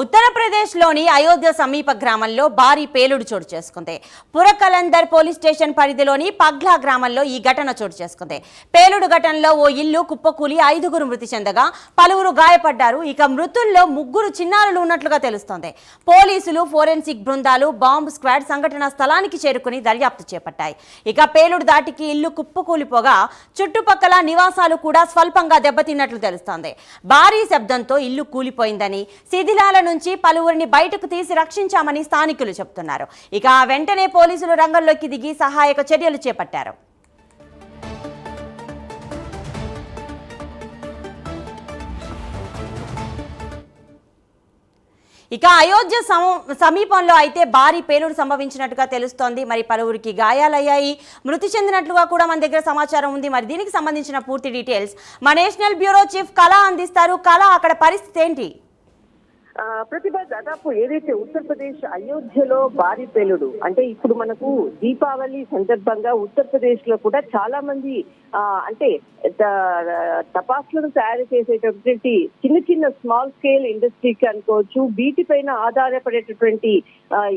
ఉత్తరప్రదేశ్లోని అయోధ్య సమీప గ్రామంలో భారీ పేలుడు చోటు చేసుకుంది. పురకలందర్ పోలీస్ స్టేషన్ పరిధిలోని పగ్లా గ్రామంలో ఈ ఘటన చోటు చేసుకుంది. పేలుడు ఘటనలో ఓ ఇల్లు కుప్పకూలి ఐదుగురు మృతి చెందగా పలువురు గాయపడ్డారు. ఇక మృతుల్లో ముగ్గురు చిన్నారులు ఉన్నట్లుగా తెలుస్తోంది. పోలీసులు ఫోరెన్సిక్ బృందాలు బాంబు స్క్వాడ్ సంఘటనా స్థలానికి చేరుకుని దర్యాప్తు చేపట్టాయి. ఇక పేలుడు దాటికి ఇల్లు కుప్పకూలిపోగా చుట్టుపక్కల నివాసాలు కూడా స్వల్పంగా దెబ్బతిన్నట్లు తెలుస్తోంది. భారీ శబ్దంతో ఇల్లు కూలిపోయిందని శిథిలాల నుంచి పలువురిని బయటకు తీసి రక్షించామని స్థానికులు చెబుతున్నారు ఇక వెంటనే పోలీసులు రంగంలోకి దిగి సహాయక చర్యలు చేపట్టారు. ఇక అయోధ్య సమ- సమీపంలో అయితే భారీ పేలుడు సంభవించినట్టుగా తెలుస్తోంది. మరి పలువురికి గాయాలయ్యాయి. మృతి చెందినట్లుగా కూడా మన దగ్గర సమాచారం ఉంది. మరి దీనికి సంబంధించిన పూర్తి డీటెయిల్స్ మా నేషనల్ బ్యూరో చీఫ్ కళ అందిస్తారు. కళ అక్కడ పరిస్థితి ఏంటి? ప్రతిభ దాదాపు ఏదైతే ఉత్తరప్రదేశ్ అయోధ్యలో భారీ పేలుడు అంటే ఇప్పుడు మనకు దీపావళి సందర్భంగా ఉత్తరప్రదేశ్లో కూడా చాలా మంది ఆ, అంటే త- టపాసులను తయారు చేసేటటువంటి చిన్న చిన్న స్మాల్ స్కేల్ ఇండస్ట్రీకి అనుకోవచ్చు వీటిపైన ఆధారపడేటటువంటి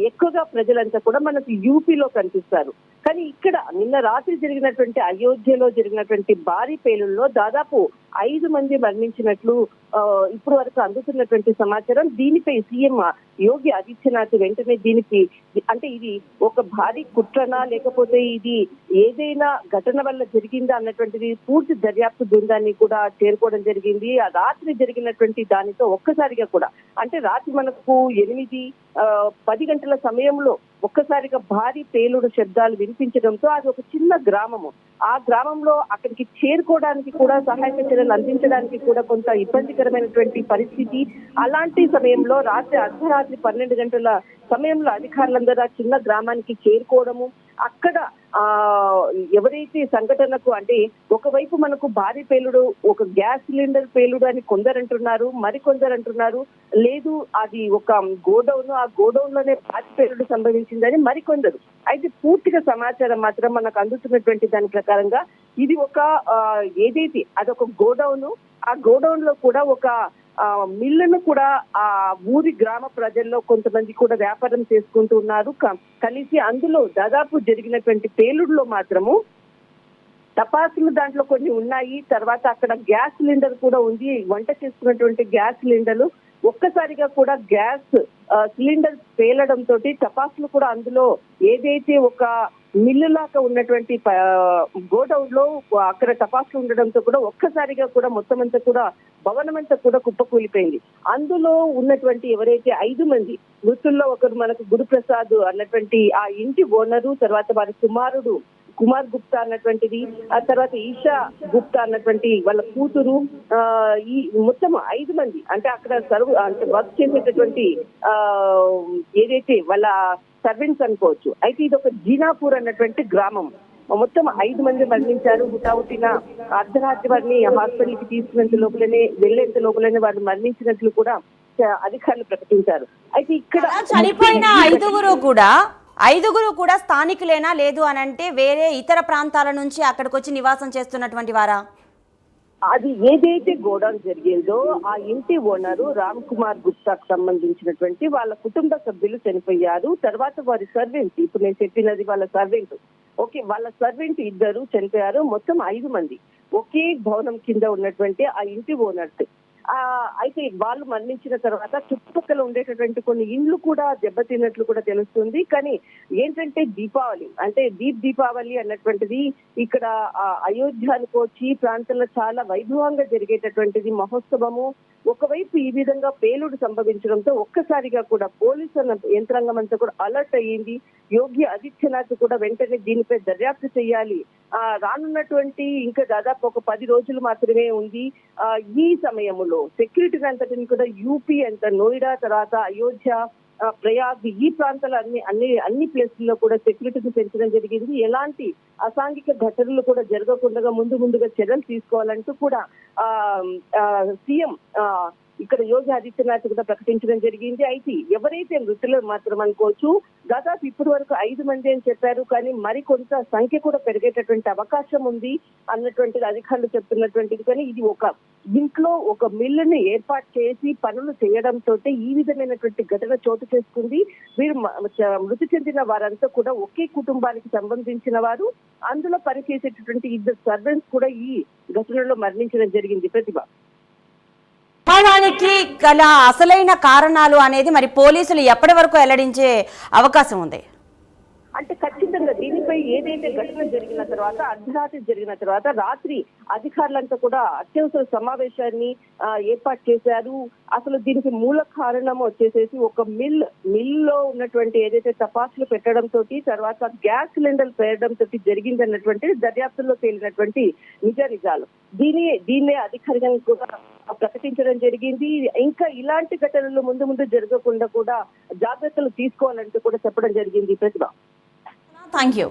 ఎక్కువగా ప్రజలంతా కూడా మనకు యూపీలో కనిపిస్తారు. కానీ ఇక్కడ నిన్న రాత్రి జరిగినటువంటి అయోధ్యలో జరిగినటువంటి భారీ పేలుల్లో దాదాపు ఐదు మంది మరణించినట్లు ఆ, ఇప్పుడు వరకు అందుతున్నటువంటి సమాచారం. దీనిపై సీఎం యోగి ఆదిత్యనాథ్ వెంటనే దీనికి అంటే ఇది ఒక భారీ కుట్రనా లేకపోతే ఇది ఏదైనా ఘటన వల్ల జరిగిందా అన్నటువంటిది పూర్తి దర్యాప్తు బృందాన్ని కూడా చేరుకోవడం జరిగింది. ఆ రాత్రి జరిగినటువంటి దానితో ఒక్కసారిగా కూడా అంటే రాత్రి మనకు ఎనిమిది ఆ, పది గంటల సమయంలో ఒక్కసారిగా భారీ పేలుడు శబ్దాలు వినిపించడంతో అది ఒక చిన్న గ్రామము. ఆ గ్రామంలో అక్కడికి చేరుకోవడానికి కూడా సహాయక చర్యలు అందించడానికి కూడా కొంత ఇబ్బందికరమైనటువంటి పరిస్థితి. అలాంటి సమయంలో రాత్రి అర్ధరాత్రి పన్నెండు గంటల సమయంలో అధికారులందరూ ఆ చిన్న గ్రామానికి చేరుకోవడము అక్కడ ఆ ఎవరైతే సంఘటనకు అంటే ఒకవైపు మనకు భారీ పేలుడు ఒక గ్యాస్ సిలిండర్ పేలుడు అని కొందరు అంటున్నారు మరికొందరు అంటున్నారు లేదు అది ఒక గోడౌన్ ఆ గోడౌన్లోనే భారీ పేలుడు సంభవించిందని మరికొందరు. అయితే పూర్తిగా సమాచారం మాత్రం మనకు అందుతున్నటువంటి దాని ప్రకారంగా ఇది ఒక ఏదైతే అదొక గోడౌన్ ఆ గోడౌన్లో కూడా ఒక మిల్లును కూడా ఆ ఊరి గ్రామ ప్రజల్లో కొంతమంది కూడా వ్యాపారం చేసుకుంటూ ఉన్నారు. కలిసి అందులో దాదాపు జరిగినటువంటి పేలుడులో మాత్రము టపాసులు దాంట్లో కొన్ని ఉన్నాయి. తర్వాత అక్కడ గ్యాస్ సిలిండర్ కూడా ఉంది. వంట చేసుకున్నటువంటి గ్యాస్ సిలిండర్లు ఒక్కసారిగా కూడా గ్యాస్ సిలిండర్ పేలడం తోటి టపాసులు కూడా అందులో ఏదైతే ఒక మిల్లు లాగా ఉన్నటువంటి గోడౌన్లో అక్కడ టపాసులు ఉండడంతో కూడా ఒక్కసారిగా కూడా మొత్తం అంతా కూడా భవనం అంతా కూడా కుప్పకూలిపోయింది. అందులో ఉన్నటువంటి ఎవరైతే ఐదు మంది మృతుల్లో ఒకరు మనకు గురుప్రసాద్ అన్నటువంటి ఆ ఇంటి ఓనరు తర్వాత వారి కుమారుడు కుమార్ గుప్తా అన్నటువంటిది ఆ తర్వాత ఈషా గుప్తా అన్నటువంటి వాళ్ళ కూతురు ఆ ఈ మొత్తం ఐదు మంది. అంటే అక్కడ సర్వ్ అంటే వర్క్ చేసేటటువంటి ఆ ఏదైతే వాళ్ళ సర్వెంట్స్ అనుకోవచ్చు. అయితే ఇది ఒక జీనాపూర్ అన్నటువంటి గ్రామం. మొత్తం ఐదు మంది మరణించారు. హుటాహుటిన అర్ధరాత్రి వారిని హాస్పిటల్కి తీసుకునేంత లోపలనే వెళ్ళేంత లోపలనే వారు మరణించినట్లు కూడా అధికారులు ప్రకటించారు. అయితే ఇక్కడ చనిపోయిన ఐదుగురు కూడా ఐదుగురు కూడా స్థానికులేనా లేదు అని అంటే వేరే ఇతర ప్రాంతాల నుంచి అక్కడికి వచ్చి నివాసం చేస్తున్నటువంటి వారా? అది ఏదైతే గోడౌన్ జరిగిందో ఆ ఇంటి ఓనరు రామ్ కుమార్ గుప్తాకు సంబంధించినటువంటి వాళ్ళ కుటుంబ సభ్యులు చనిపోయారు. తర్వాత వారి సర్వెంట్ ఇప్పుడు నేను చెప్పినది వాళ్ళ సర్వెంట్. ఓకే వాళ్ళ సర్వెంట్ ఇద్దరు చనిపోయారు. మొత్తం ఐదు మంది. ఒకే భవనం కింద ఉన్నటువంటి ఆ ఇంటి ఓనర్స్ ఆ అయితే వాళ్ళు మరణించిన తర్వాత చుట్టుపక్కల ఉండేటటువంటి కొన్ని ఇండ్లు కూడా దెబ్బతిన్నట్లు కూడా తెలుస్తుంది. కానీ ఏంటంటే దీపావళి అంటే దీప్ దీపావళి అన్నటువంటిది ఇక్కడ ఆ, అయోధ్య అనుకోవచ్చు ఈ ప్రాంతంలో చాలా వైభవంగా జరిగేటటువంటిది మహోత్సవము. ఒకవైపు ఈ విధంగా పేలుడు సంభవించడంతో ఒక్కసారిగా కూడా పోలీసు యంత్రాంగం అంతా కూడా అలర్ట్ అయ్యింది. యోగి ఆదిత్యనాథ్ కూడా వెంటనే దీనిపై దర్యాప్తు చేయాలి. ఆ రానున్నటువంటి ఇంకా దాదాపు ఒక పది రోజులు మాత్రమే ఉంది. ఆ ఈ సమయంలో సెక్యూరిటీ అంతటిని కూడా యూపీ అంత నోయిడా తర్వాత అయోధ్య ప్రయాగ్ ఈ ప్రాంతాల అన్ని అన్ని అన్ని ప్లేసుల్లో కూడా సెక్యూరిటీని పెంచడం జరిగింది. ఎలాంటి అసాంఘిక ఘటనలు కూడా జరగకుండా ముందు ముందుగా చర్యలు తీసుకోవాలంటూ కూడా ఆ ఆ, సీఎం ఆ, ఇక్కడ యోగి ఆదిత్యనాథ్ కూడా ప్రకటించడం జరిగింది. అయితే ఎవరైతే మృతులు మాత్రం అనుకోవచ్చు దాదాపు ఇప్పటి వరకు ఐదు మంది అని చెప్పారు. కానీ మరి కొంత సంఖ్య కూడా పెరిగేటటువంటి అవకాశం ఉంది అన్నటువంటిది అధికారులు చెప్తున్నటువంటిది. కానీ ఇది ఒక ఇంట్లో ఒక మిల్లుని ఏర్పాటు చేసి పనులు చేయడంతో ఈ విధమైనటువంటి ఘటన చోటు చేసుకుంది. వీరు మృతి చెందిన వారంతా కూడా ఒకే కుటుంబానికి సంబంధించిన వారు. అందులో పనిచేసేటటువంటి ఇద్దరు సర్వెంట్స్ కూడా ఈ ఘటనలో మరణించడం జరిగింది. ప్రతిభ. ప్రమాదానికి గల అసలైన కారణాలు అనేది మరి పోలీసులు ఎప్పటి వరకు వెల్లడించే అవకాశం ఉంది? అంటే ఖచ్చితంగా దీనిపై ఏదైతే ఘటన జరిగిన తర్వాత అర్ధరాత్రి జరిగిన తర్వాత రాత్రి అధికారులంతా కూడా అత్యవసర సమావేశాన్ని ఏర్పాటు చేశారు. అసలు దీనికి మూల కారణం వచ్చేసేసి ఒక మిల్ మిల్లో ఉన్నటువంటి ఏదైతే తపాసులు పెట్టడం తోటి తర్వాత గ్యాస్ సిలిండర్ పేరడం తోటి జరిగింది అన్నటువంటి దర్యాప్తులో తేలినటువంటి నిజ నిజాలు దీని దీన్నే అధికారికంగా కూడా ప్రకటించడం జరిగింది. ఇంకా ఇలాంటి ఘటనలు ముందు ముందు జరగకుండా కూడా జాగ్రత్తలు తీసుకోవాలంటూ కూడా చెప్పడం జరిగింది ప్రతిభ. Thank you